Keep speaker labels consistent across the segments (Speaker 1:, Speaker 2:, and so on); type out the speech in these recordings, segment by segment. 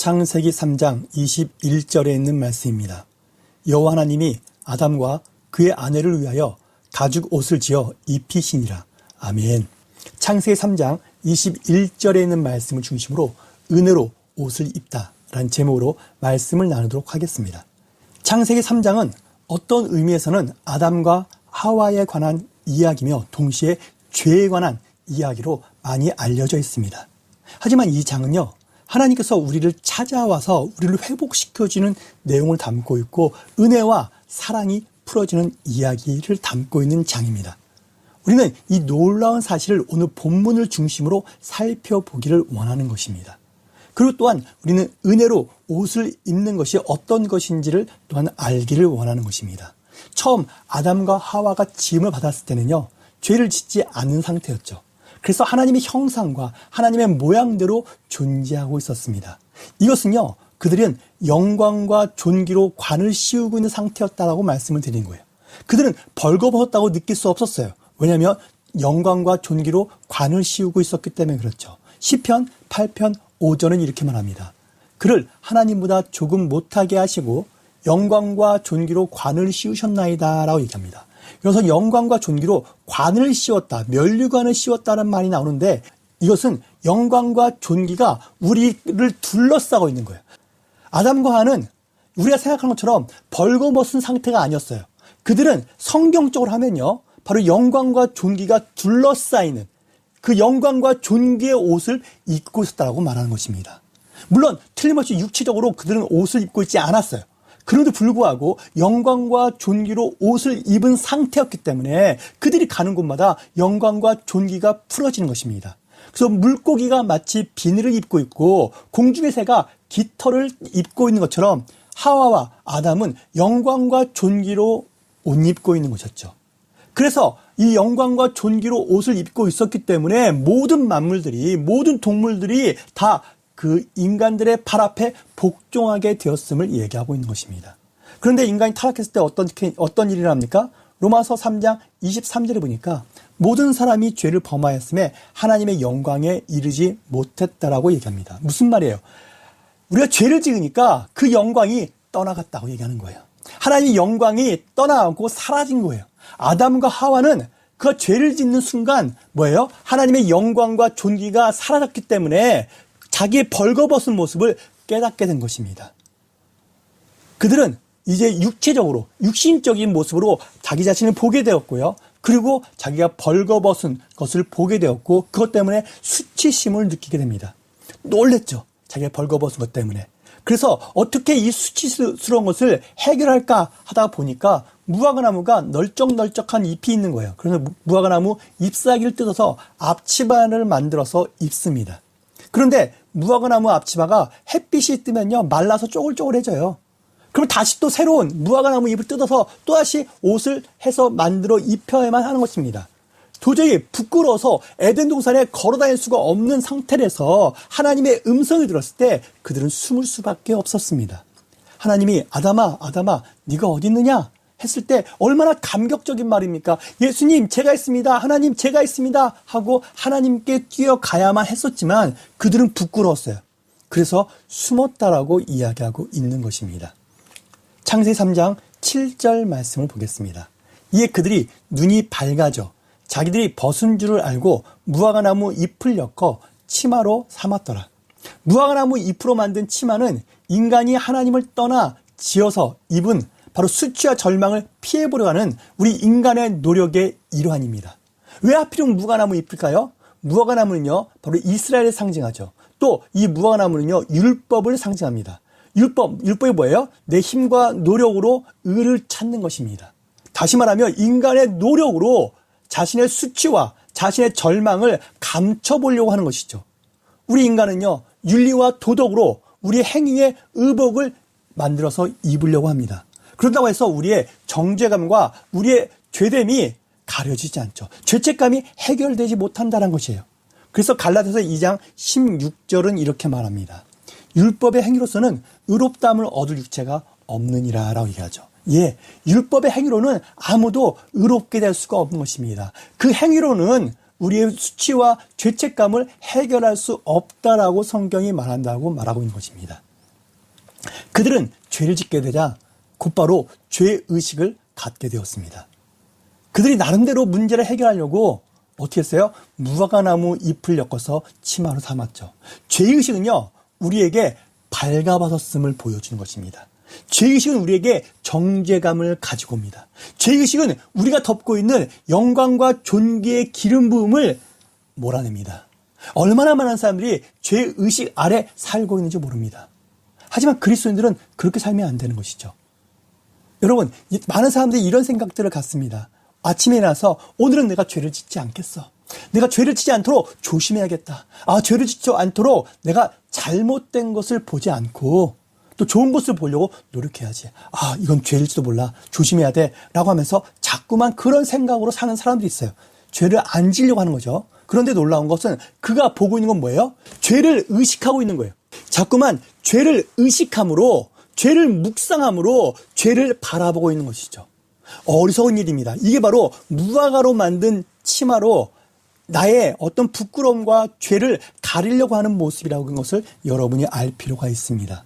Speaker 1: 창세기 3장 21절에 있는 말씀입니다. 여호와 하나님이 아담과 그의 아내를 위하여 가죽 옷을 지어 입히시니라. 아멘. 창세기 3장 21절에 있는 말씀을 중심으로 은혜로 옷을 입다 라는 제목으로 말씀을 나누도록 하겠습니다. 창세기 3장은 어떤 의미에서는 아담과 하와에 관한 이야기며 동시에 죄에 관한 이야기로 많이 알려져 있습니다. 하지만 이 장은요, 하나님께서 우리를 찾아와서 우리를 회복시켜주는 내용을 담고 있고 은혜와 사랑이 풀어지는 이야기를 담고 있는 장입니다. 우리는 이 놀라운 사실을 오늘 본문을 중심으로 살펴보기를 원하는 것입니다. 그리고 또한 우리는 은혜로 옷을 입는 것이 어떤 것인지를 또한 알기를 원하는 것입니다. 처음 아담과 하와가 지음을 받았을 때는요, 죄를 짓지 않은 상태였죠. 그래서 하나님의 형상과 하나님의 모양대로 존재하고 있었습니다. 이것은요, 그들은 영광과 존귀로 관을 씌우고 있는 상태였다라고 말씀을 드린 거예요. 그들은 벌거벗었다고 느낄 수 없었어요. 왜냐하면 영광과 존귀로 관을 씌우고 있었기 때문에 그렇죠. 시편 8편 5절은 이렇게 말합니다. 그를 하나님보다 조금 못하게 하시고 영광과 존귀로 관을 씌우셨나이다라고 얘기합니다. 그래서 영광과 존귀로 관을 씌웠다, 면류관을 씌웠다는 말이 나오는데 이것은 영광과 존귀가 우리를 둘러싸고 있는 거예요. 아담과 하는 우리가 생각하는 것처럼 벌거벗은 상태가 아니었어요. 그들은 성경적으로 하면요. 바로 영광과 존귀가 둘러싸이는 그 영광과 존귀의 옷을 입고 있었다고 말하는 것입니다. 물론 틀림없이 육체적으로 그들은 옷을 입고 있지 않았어요. 그럼에도 불구하고 영광과 존귀로 옷을 입은 상태였기 때문에 그들이 가는 곳마다 영광과 존귀가 풀어지는 것입니다. 그래서 물고기가 마치 비늘을 입고 있고 공중의 새가 깃털을 입고 있는 것처럼 하와와 아담은 영광과 존귀로 옷 입고 있는 것이었죠. 그래서 이 영광과 존귀로 옷을 입고 있었기 때문에 모든 만물들이 모든 동물들이 다 그 인간들의 팔 앞에 복종하게 되었음을 얘기하고 있는 것입니다. 그런데 인간이 타락했을 때 어떤 어떤 일이 납니까? 로마서 3장 23절에 보니까 모든 사람이 죄를 범하였음에 하나님의 영광에 이르지 못했다라고 얘기합니다. 무슨 말이에요? 우리가 죄를 지으니까 그 영광이 떠나갔다고 얘기하는 거예요. 하나님의 영광이 떠나가고 사라진 거예요. 아담과 하와는 그 죄를 짓는 순간 뭐예요? 하나님의 영광과 존귀가 사라졌기 때문에 자기의 벌거벗은 모습을 깨닫게 된 것입니다. 그들은 이제 육체적으로 육신적인 모습으로 자기 자신을 보게 되었고요. 그리고 자기가 벌거벗은 것을 보게 되었고 그것 때문에 수치심을 느끼게 됩니다. 놀랬죠. 자기가 벌거벗은 것 때문에. 그래서 어떻게 이 수치스러운 것을 해결할까 하다 보니까 무화과나무가 널쩍널쩍한 잎이 있는 거예요. 그래서 무화과나무 잎사귀를 뜯어서 앞치마를 만들어서 입습니다. 그런데 무화과나무 앞치마가 햇빛이 뜨면요 말라서 쪼글쪼글해져요. 그럼 다시 또 새로운 무화과나무 잎을 뜯어서 또다시 옷을 해서 만들어 입혀야만 하는 것입니다. 도저히 부끄러워서 에덴 동산에 걸어 다닐 수가 없는 상태라서 하나님의 음성을 들었을 때 그들은 숨을 수밖에 없었습니다. 하나님이 아담아 아담아 네가 어디 있느냐 했을 때 얼마나 감격적인 말입니까? 예수님 제가 있습니다. 하나님 제가 있습니다. 하고 하나님께 뛰어가야만 했었지만 그들은 부끄러웠어요. 그래서 숨었다라고 이야기하고 있는 것입니다. 창세 3장 7절 말씀을 보겠습니다. 이에 그들이 눈이 밝아져 자기들이 벗은 줄을 알고 무화과나무 잎을 엮어 치마로 삼았더라. 무화과나무 잎으로 만든 치마는 인간이 하나님을 떠나 지어서 입은 바로 수치와 절망을 피해보려 하는 우리 인간의 노력의 일환입니다. 왜 하필이면 무화과나무 잎일까요? 무화과나무는요, 바로 이스라엘을 상징하죠. 또 이 무화과나무는요, 율법을 상징합니다. 율법, 율법이 뭐예요? 내 힘과 노력으로 의를 찾는 것입니다. 다시 말하면 인간의 노력으로 자신의 수치와 자신의 절망을 감춰보려고 하는 것이죠. 우리 인간은요, 윤리와 도덕으로 우리의 행위의 의복을 만들어서 입으려고 합니다. 그런다고 해서 우리의 정죄감과 우리의 죄됨이 가려지지 않죠. 죄책감이 해결되지 못한다는 것이에요. 그래서 갈라디아서 2장 16절은 이렇게 말합니다. 율법의 행위로서는 의롭담을 얻을 육체가 없느니라라고 얘기하죠. 예, 율법의 행위로는 아무도 의롭게 될 수가 없는 것입니다. 그 행위로는 우리의 수치와 죄책감을 해결할 수 없다라고 성경이 말한다고 말하고 있는 것입니다. 그들은 죄를 짓게 되자 곧바로 죄 의식을 갖게 되었습니다. 그들이 나름대로 문제를 해결하려고 어떻게 했어요? 무화과나무 잎을 엮어서 치마로 삼았죠. 죄의식은요, 우리에게 발가벗었음을 보여주는 것입니다. 죄의식은 우리에게 정죄감을 가지고 옵니다. 죄의식은 우리가 덮고 있는 영광과 존귀의 기름 부음을 몰아냅니다. 얼마나 많은 사람들이 죄의식 아래 살고 있는지 모릅니다. 하지만 그리스도인들은 그렇게 살면 안 되는 것이죠. 여러분, 많은 사람들이 이런 생각들을 갖습니다. 아침에 일어나서 오늘은 내가 죄를 짓지 않겠어. 내가 죄를 짓지 않도록 조심해야겠다. 아, 죄를 짓지 않도록 내가 잘못된 것을 보지 않고 또 좋은 것을 보려고 노력해야지. 아, 이건 죄일지도 몰라. 조심해야 돼. 라고 하면서 자꾸만 그런 생각으로 사는 사람들이 있어요. 죄를 안 지려고 하는 거죠. 그런데 놀라운 것은 그가 보고 있는 건 뭐예요? 죄를 의식하고 있는 거예요. 자꾸만 죄를 의식함으로, 죄를 묵상함으로 죄를 바라보고 있는 것이죠. 어리석은 일입니다. 이게 바로 무화과로 만든 치마로 나의 어떤 부끄러움과 죄를 가리려고 하는 모습이라고 하는 것을 여러분이 알 필요가 있습니다.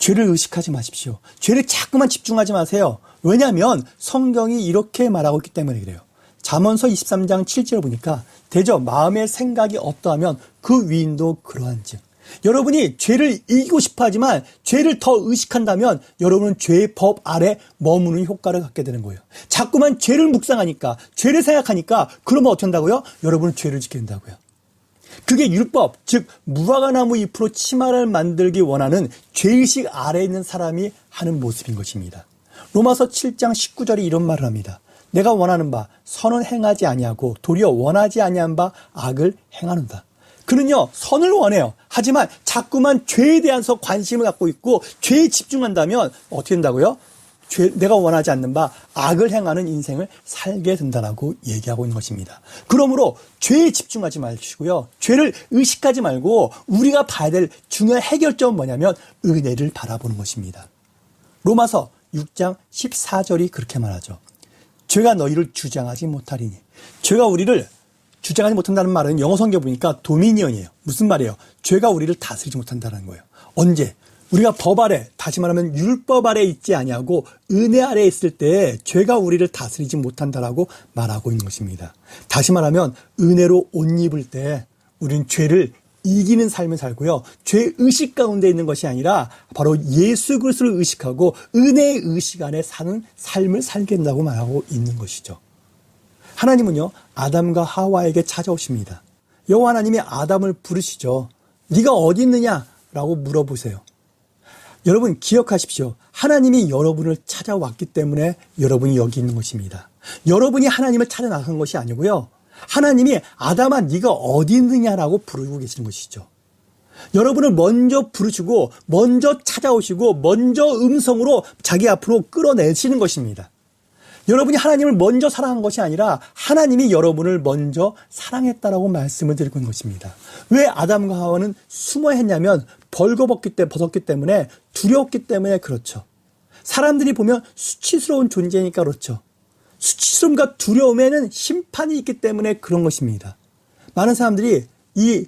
Speaker 1: 죄를 의식하지 마십시오. 죄를 자꾸만 집중하지 마세요. 왜냐하면 성경이 이렇게 말하고 있기 때문에 그래요. 잠언서 23장 7절을 보니까 대저 마음의 생각이 어떠하면 그 위인도 그러한즉 여러분이 죄를 이기고 싶어 하지만 죄를 더 의식한다면 여러분은 죄의 법 아래 머무는 효과를 갖게 되는 거예요. 자꾸만 죄를 묵상하니까, 죄를 생각하니까, 그러면 어떻게 한다고요? 여러분은 죄를 지게 된다고요. 그게 율법, 즉, 무화과나무 잎으로 치마를 만들기 원하는 죄의식 아래에 있는 사람이 하는 모습인 것입니다. 로마서 7장 19절에 이런 말을 합니다. 내가 원하는 바 선은 행하지 아니하고 도리어 원하지 아니한 바 악을 행하는다. 그는요, 선을 원해요. 하지만 자꾸만 죄에 대해서 관심을 갖고 있고 죄에 집중한다면 어떻게 된다고요? 죄, 내가 원하지 않는 바 악을 행하는 인생을 살게 된다라고 얘기하고 있는 것입니다. 그러므로 죄에 집중하지 마시고요. 죄를 의식하지 말고 우리가 봐야 될 중요한 해결점은 뭐냐면 은혜를 바라보는 것입니다. 로마서 6장 14절이 그렇게 말하죠. 죄가 너희를 주장하지 못하리니. 죄가 우리를 주장하지 못한다는 말은 영어 성경 보니까 도미니언이에요. 무슨 말이에요? 죄가 우리를 다스리지 못한다는 거예요. 언제? 우리가 법 아래, 다시 말하면 율법 아래 있지 아니하고 은혜 아래 있을 때 죄가 우리를 다스리지 못한다라고 말하고 있는 것입니다. 다시 말하면 은혜로 옷 입을 때 우리는 죄를 이기는 삶을 살고요. 죄 의식 가운데 있는 것이 아니라 바로 예수 그리스도를 의식하고 은혜의 의식 안에 사는 삶을 살게 된다고 말하고 있는 것이죠. 하나님은요 아담과 하와에게 찾아오십니다. 여호와 하나님이 아담을 부르시죠. 네가 어디 있느냐라고 물어보세요. 여러분 기억하십시오. 하나님이 여러분을 찾아왔기 때문에 여러분이 여기 있는 것입니다. 여러분이 하나님을 찾아 나간 것이 아니고요. 하나님이 아담아 네가 어디 있느냐라고 부르고 계시는 것이죠. 여러분을 먼저 부르시고 먼저 찾아오시고 먼저 음성으로 자기 앞으로 끌어내시는 것입니다. 여러분이 하나님을 먼저 사랑한 것이 아니라 하나님이 여러분을 먼저 사랑했다라고 말씀을 드리고 있는 것입니다. 왜 아담과 하와는 숨어 했냐면 벌거벗기 때 벗었기 때문에 두려웠기 때문에 그렇죠. 사람들이 보면 수치스러운 존재니까 그렇죠. 수치스러움과 두려움에는 심판이 있기 때문에 그런 것입니다. 많은 사람들이 이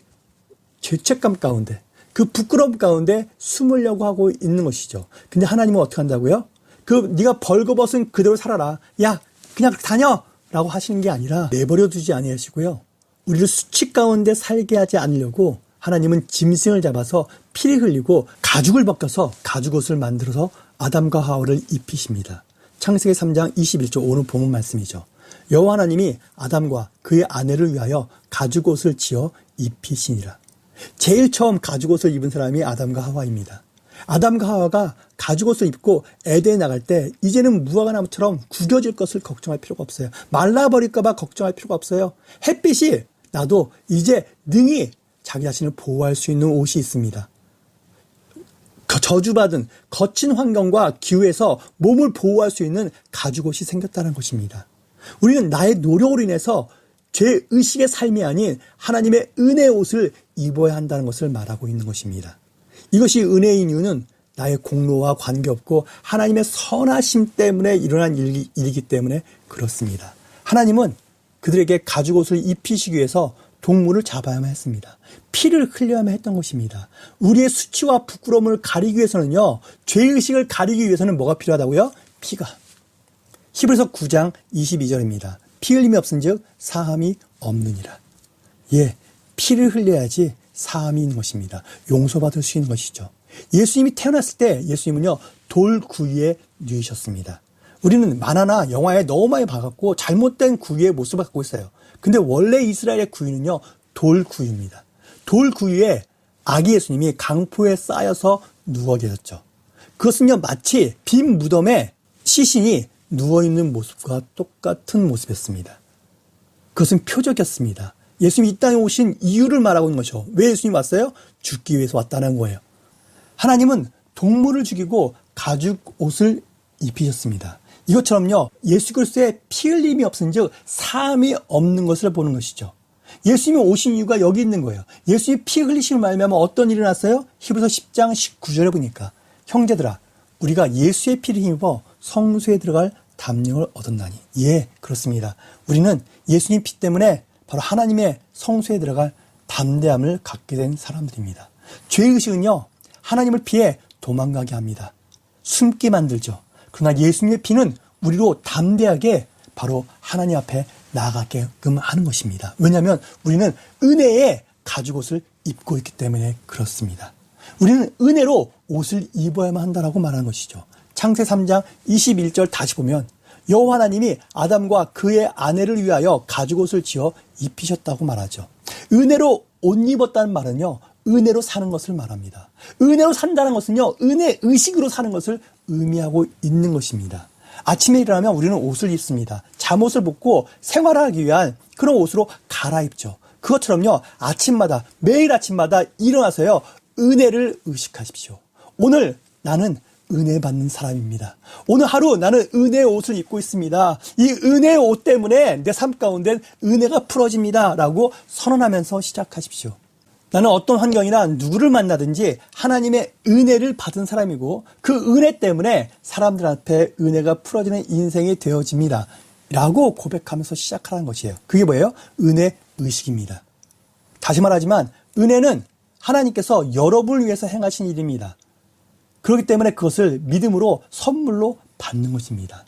Speaker 1: 죄책감 가운데 그 부끄러움 가운데 숨으려고 하고 있는 것이죠. 근데 하나님은 어떻게 한다고요? 그 네가 벌거벗은 그대로 살아라. 야, 그냥 다녀라고 하시는 게 아니라 내버려 두지 아니하시고요. 우리를 수치 가운데 살게 하지 않으려고 하나님은 짐승을 잡아서 피를 흘리고 가죽을 벗겨서 가죽옷을 만들어서 아담과 하와를 입히십니다. 창세기 3장 21절 오늘 본문 말씀이죠. 여호와 하나님이 아담과 그의 아내를 위하여 가죽옷을 지어 입히시니라. 제일 처음 가죽옷을 입은 사람이 아담과 하와입니다. 아담과 하와가 가죽옷을 입고 에덴에 나갈 때 이제는 무화과 나무처럼 구겨질 것을 걱정할 필요가 없어요. 말라버릴까봐 걱정할 필요가 없어요. 햇빛이 나도 이제 능히 자기 자신을 보호할 수 있는 옷이 있습니다. 저주받은 거친 환경과 기후에서 몸을 보호할 수 있는 가죽옷이 생겼다는 것입니다. 우리는 나의 노력으로 인해서 죄 의식의 삶이 아닌 하나님의 은혜 옷을 입어야 한다는 것을 말하고 있는 것입니다. 이것이 은혜인 이유는 나의 공로와 관계없고 하나님의 선하심 때문에 일어난 일이, 일이기 때문에 그렇습니다. 하나님은 그들에게 가죽 옷을 입히시기 위해서 동물을 잡아야만 했습니다. 피를 흘려야만 했던 것입니다. 우리의 수치와 부끄러움을 가리기 위해서는요, 죄의식을 가리기 위해서는 뭐가 필요하다고요? 피가. 히브리서 9장 22절입니다. 피 흘림이 없은 즉 사함이 없느니라. 예, 피를 흘려야지 사함이 있는 것입니다. 용서받을 수 있는 것이죠. 예수님이 태어났을 때 예수님은요, 돌 구이에 누이셨습니다. 우리는 만화나 영화에 너무 많이 봐갖고 잘못된 구이의 모습을 갖고 있어요. 근데 원래 이스라엘의 구이는요, 돌 구이입니다. 돌 구이에 아기 예수님이 강포에 쌓여서 누워 계셨죠. 그것은요, 마치 빈 무덤에 시신이 누워있는 모습과 똑같은 모습이었습니다. 그것은 표적이었습니다. 예수님이 이 땅에 오신 이유를 말하고 있는 것이죠. 왜 예수님이 왔어요? 죽기 위해서 왔다는 거예요. 하나님은 동물을 죽이고 가죽 옷을 입히셨습니다. 이것처럼요, 예수 그리스도의 피 흘림이 없은즉 사함이 없는 것을 보는 것이죠. 예수님이 오신 이유가 여기 있는 거예요. 예수님이 피 흘리심을 말미암아 어떤 일이 났어요? 히브리서 10장 19절에 보니까 형제들아 우리가 예수의 피를 힘입어 성소에 들어갈 담력을 얻었나니. 예, 그렇습니다. 우리는 예수님 피 때문에 바로 하나님의 성소에 들어갈 담대함을 갖게 된 사람들입니다. 죄의식은요, 하나님을 피해 도망가게 합니다. 숨게 만들죠. 그러나 예수님의 피는 우리로 담대하게 바로 하나님 앞에 나아가게끔 하는 것입니다. 왜냐하면 우리는 은혜의 가죽옷을 입고 있기 때문에 그렇습니다. 우리는 은혜로 옷을 입어야만 한다라고 말하는 것이죠. 창세 3장 21절 다시 보면 여호와 하나님이 아담과 그의 아내를 위하여 가죽옷을 지어 입히셨다고 말하죠. 은혜로 옷 입었다는 말은요. 은혜로 사는 것을 말합니다. 은혜로 산다는 것은요. 은혜 의식으로 사는 것을 의미하고 있는 것입니다. 아침에 일어나면 우리는 옷을 입습니다. 잠옷을 벗고 생활하기 위한 그런 옷으로 갈아입죠. 그것처럼요. 아침마다 매일 아침마다 일어나서요. 은혜를 의식하십시오. 오늘 나는 은혜 받는 사람입니다. 오늘 하루 나는 은혜의 옷을 입고 있습니다. 이 은혜의 옷 때문에 내 삶 가운데 은혜가 풀어집니다. 라고 선언하면서 시작하십시오. 나는 어떤 환경이나 누구를 만나든지 하나님의 은혜를 받은 사람이고 그 은혜 때문에 사람들 앞에 은혜가 풀어지는 인생이 되어집니다. 라고 고백하면서 시작하는 것이에요. 그게 뭐예요? 은혜 의식입니다. 다시 말하지만 은혜는 하나님께서 여러분을 위해서 행하신 일입니다. 그렇기 때문에 그것을 믿음으로 선물로 받는 것입니다.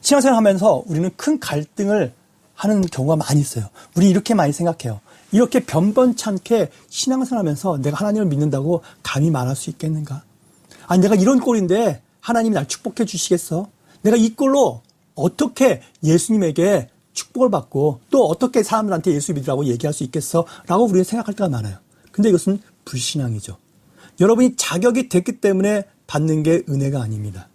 Speaker 1: 신앙생활 하면서 우리는 큰 갈등을 하는 경우가 많이 있어요. 우리 이렇게 많이 생각해요. 이렇게 변변찮게 신앙생활 하면서 내가 하나님을 믿는다고 감히 말할 수 있겠는가? 아니, 내가 이런 꼴인데 하나님이 날 축복해 주시겠어? 내가 이 꼴로 어떻게 예수님에게 축복을 받고 또 어떻게 사람들한테 예수 믿으라고 얘기할 수 있겠어? 라고 우리는 생각할 때가 많아요. 근데 이것은 불신앙이죠. 여러분이 자격이 됐기 때문에 받는 게 은혜가 아닙니다.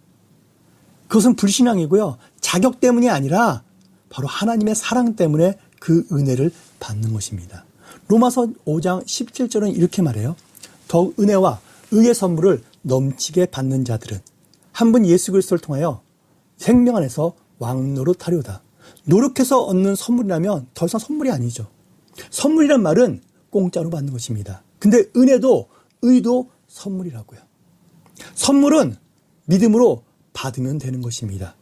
Speaker 1: 그것은 불신앙이고요. 자격 때문이 아니라 바로 하나님의 사랑 때문에 그 은혜를 받는 것입니다. 로마서 5장 17절은 이렇게 말해요. 더욱 은혜와 의의 선물을 넘치게 받는 자들은 한 분 예수 그리스도를 통하여 생명 안에서 왕노릇 하려다. 노력해서 얻는 선물이라면 더 이상 선물이 아니죠. 선물이란 말은 공짜로 받는 것입니다. 근데 은혜도 의도 선물이라고요. 선물은 믿음으로 받으면 되는 것입니다.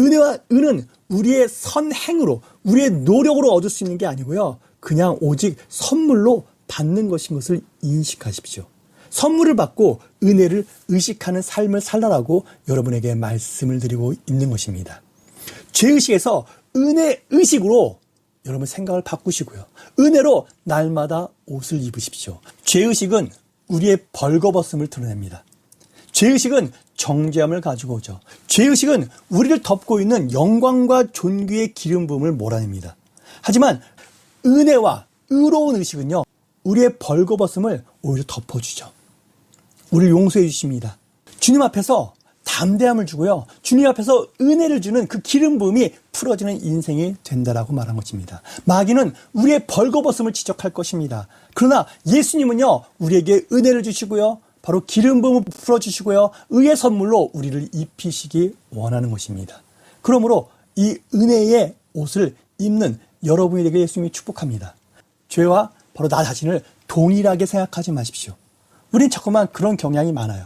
Speaker 1: 은혜와 은은 우리의 선행으로, 우리의 노력으로 얻을 수 있는 게 아니고요. 그냥 오직 선물로 받는 것인 것을 인식하십시오. 선물을 받고 은혜를 의식하는 삶을 살라라고 여러분에게 말씀을 드리고 있는 것입니다. 죄의식에서 은혜 의식으로 여러분 생각을 바꾸시고요. 은혜로 날마다 옷을 입으십시오. 죄의식은 우리의 벌거벗음을 드러냅니다. 죄의식은 정죄함을 가지고 오죠. 죄의식은 우리를 덮고 있는 영광과 존귀의 기름 부음을 몰아냅니다. 하지만 은혜와 의로운 의식은요. 우리의 벌거벗음을 오히려 덮어주죠. 우리를 용서해 주십니다. 주님 앞에서 담대함을 주고요. 주님 앞에서 은혜를 주는 그 기름 부음이 풀어지는 인생이 된다라고 말한 것입니다. 마귀는 우리의 벌거벗음을 지적할 것입니다. 그러나 예수님은요. 우리에게 은혜를 주시고요. 바로 기름 부음을 풀어 주시고요. 의의 선물로 우리를 입히시기 원하는 것입니다. 그러므로 이 은혜의 옷을 입는 여러분에게 예수님이 축복합니다. 죄와 바로 나 자신을 동일하게 생각하지 마십시오. 우린 자꾸만 그런 경향이 많아요.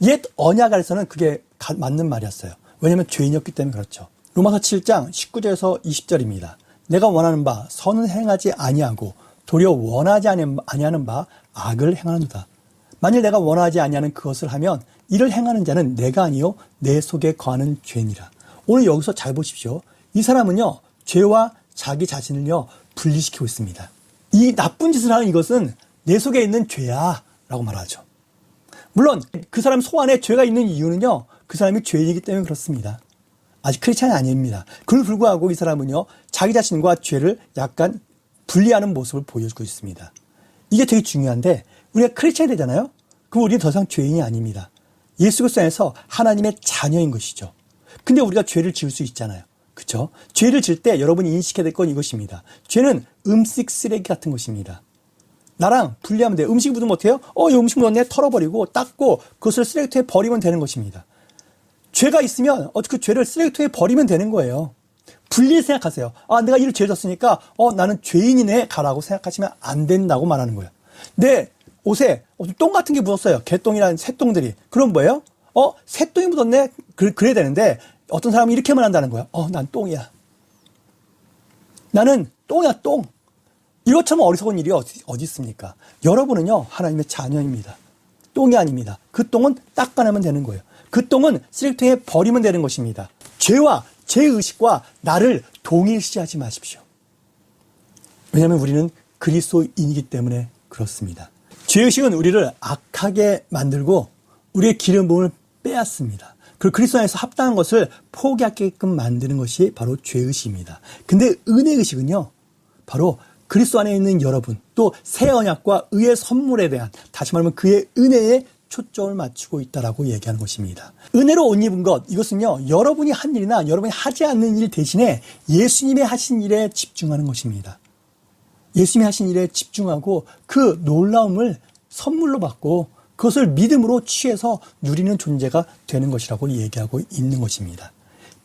Speaker 1: 옛 언약 아래서는 그게 맞는 말이었어요. 왜냐하면 죄인이었기 때문에 그렇죠. 로마서 7장 19절에서 20절입니다. 내가 원하는 바 선은 행하지 아니하고 도리어 원하지 아니- 아니하는 바 악을 행하는도다. 만일 내가 원하지 아니하는 그것을 하면 이를 행하는 자는 내가 아니요 내 속에 거하는 죄니라. 오늘 여기서 잘 보십시오. 이 사람은요 죄와 자기 자신을요 분리시키고 있습니다. 이 나쁜 짓을 하는 이것은 내 속에 있는 죄야라고 말하죠. 물론 그 사람 속 안에 죄가 있는 이유는요 그 사람이 죄인이기 때문에 그렇습니다. 아직 크리스찬이 아닙니다. 그를 불구하고 이 사람은요 자기 자신과 죄를 약간 분리하는 모습을 보여주고 있습니다. 이게 되게 중요한데 우리가 크리스찬이 되잖아요. 그럼 우리는 더 이상 죄인이 아닙니다. 예수 그리스도 안에서 하나님의 자녀인 것이죠. 근데 우리가 죄를 지을 수 있잖아요. 그렇죠? 죄를 질 때 여러분이 인식해야 될 건 이것입니다. 죄는 음식 쓰레기 같은 것입니다. 나랑 분리하면 돼요. 음식 묻으면 어때요? 어, 이 음식 묻었네. 털어버리고 닦고 그것을 쓰레기통에 버리면 되는 것입니다. 죄가 있으면 어, 그 죄를 쓰레기통에 버리면 되는 거예요. 분리 생각하세요. 아, 내가 이를 죄 졌으니까 어, 나는 죄인이네 가라고 생각하시면 안 된다고 말하는 거예요. 내 옷에 어, 똥 같은 게 묻었어요. 개똥이라는 새똥들이. 그럼 뭐예요? 어, 새똥이 묻었네. 그, 그래야 되는데 어떤 사람이 이렇게만 한다는 거야. 어, 난 똥이야. 나는 똥이야, 똥. 이것처럼 어리석은 일이 어디, 어디 있습니까? 여러분은요, 하나님의 자녀입니다. 똥이 아닙니다. 그 똥은 닦아내면 되는 거예요. 그 똥은 쓰레기통에 버리면 되는 것입니다. 죄와 제 의식과 나를 동일시하지 마십시오. 왜냐하면 우리는 그리스도인이기 때문에 그렇습니다. 죄의식은 우리를 악하게 만들고 우리의 기름 부음을 빼앗습니다. 그리고 그리스도 안에서 합당한 것을 포기하게끔 만드는 것이 바로 죄의식입니다. 근데 은혜의식은요, 바로 그리스도 안에 있는 여러분, 또 새 언약과 의의 선물에 대한, 다시 말하면 그의 은혜에 초점을 맞추고 있다라고 얘기하는 것입니다. 은혜로 옷 입은 것, 이것은요, 여러분이 한 일이나 여러분이 하지 않는 일 대신에 예수님의 하신 일에 집중하는 것입니다. 예수님이 하신 일에 집중하고 그 놀라움을 선물로 받고 그것을 믿음으로 취해서 누리는 존재가 되는 것이라고 얘기하고 있는 것입니다.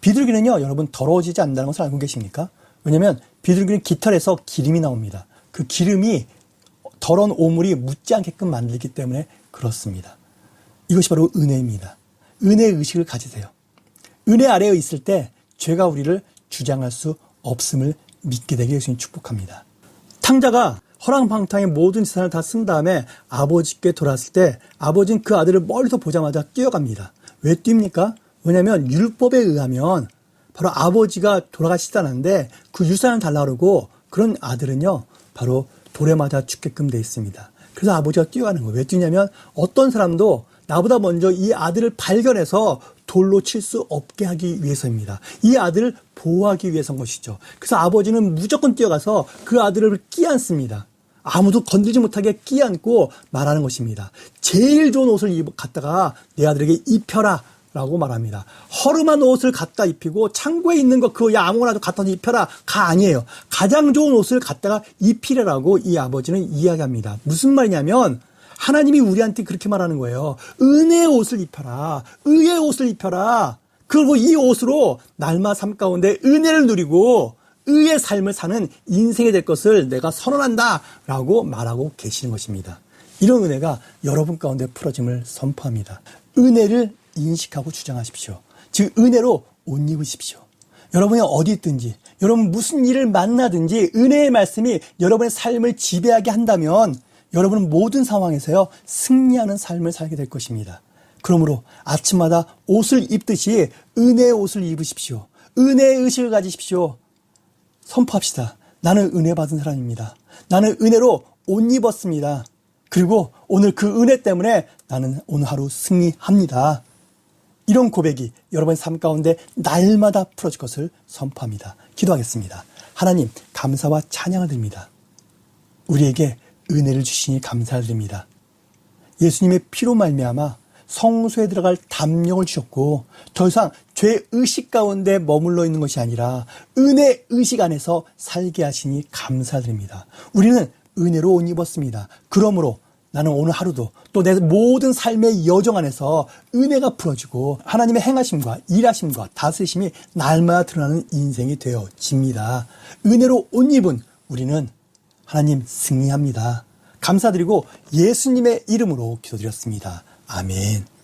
Speaker 1: 비둘기는요, 여러분 더러워지지 않는다는 것을 알고 계십니까? 왜냐하면 비둘기는 깃털에서 기름이 나옵니다. 그 기름이 더러운 오물이 묻지 않게끔 만들기 때문에 그렇습니다. 이것이 바로 은혜입니다. 은혜의 의식을 가지세요. 은혜 아래에 있을 때 죄가 우리를 주장할 수 없음을 믿게 되게 예수님 축복합니다. 탕자가 허랑방탕의 모든 재산을 다 쓴 다음에 아버지께 돌아왔을 때 아버지는 그 아들을 멀리서 보자마자 뛰어갑니다. 왜 뜁니까? 왜냐하면 율법에 의하면 바로 아버지가 돌아가시다는데 그 유산을 달라 그러고 그런 아들은요 바로 돌에 맞아 죽게끔 돼 있습니다. 그래서 아버지가 뛰어가는 거예요. 왜 뛰냐면 어떤 사람도 나보다 먼저 이 아들을 발견해서 돌로 칠 수 없게 하기 위해서입니다. 이 아들을 보호하기 위해서인 것이죠. 그래서 아버지는 무조건 뛰어가서 그 아들을 끼안습니다. 아무도 건들지 못하게 끼안고 말하는 것입니다. 제일 좋은 옷을 입, 갖다가 내 아들에게 입혀라. 라고 말합니다. 허름한 옷을 갖다 입히고 창고에 있는 거 그거 야 아무거나 갖다 입혀라 가 아니에요. 가장 좋은 옷을 갖다가 입히라라고 이 아버지는 이야기합니다. 무슨 말이냐면 하나님이 우리한테 그렇게 말하는 거예요. 은혜의 옷을 입혀라. 의의 옷을 입혀라. 그리고 이 옷으로 날마 삶 가운데 은혜를 누리고 의의 삶을 사는 인생이 될 것을 내가 선언한다. 라고 말하고 계시는 것입니다. 이런 은혜가 여러분 가운데 풀어짐을 선포합니다. 은혜를 인식하고 주장하십시오. 즉, 은혜로 옷 입으십시오. 여러분이 어디 있든지, 여러분 무슨 일을 만나든지 은혜의 말씀이 여러분의 삶을 지배하게 한다면 여러분은 모든 상황에서요, 승리하는 삶을 살게 될 것입니다. 그러므로 아침마다 옷을 입듯이 은혜의 옷을 입으십시오. 은혜의 의식을 가지십시오. 선포합시다. 나는 은혜 받은 사람입니다. 나는 은혜로 옷 입었습니다. 그리고 오늘 그 은혜 때문에 나는 오늘 하루 승리합니다. 이런 고백이 여러분의 삶 가운데 날마다 풀어질 것을 선포합니다. 기도하겠습니다. 하나님, 감사와 찬양을 드립니다. 우리에게 은혜를 주시니 감사드립니다. 예수님의 피로 말미암아 성소에 들어갈 담력을 주셨고 더 이상 죄 의식 가운데 머물러 있는 것이 아니라 은혜 의식 안에서 살게 하시니 감사드립니다. 우리는 은혜로 옷 입었습니다. 그러므로 나는 오늘 하루도 또 내 모든 삶의 여정 안에서 은혜가 풀어지고 하나님의 행하심과 일하심과 다스리심이 날마다 드러나는 인생이 되어집니다. 은혜로 옷 입은 우리는 하나님 승리합니다. 감사드리고 예수님의 이름으로 기도드렸습니다. 아멘.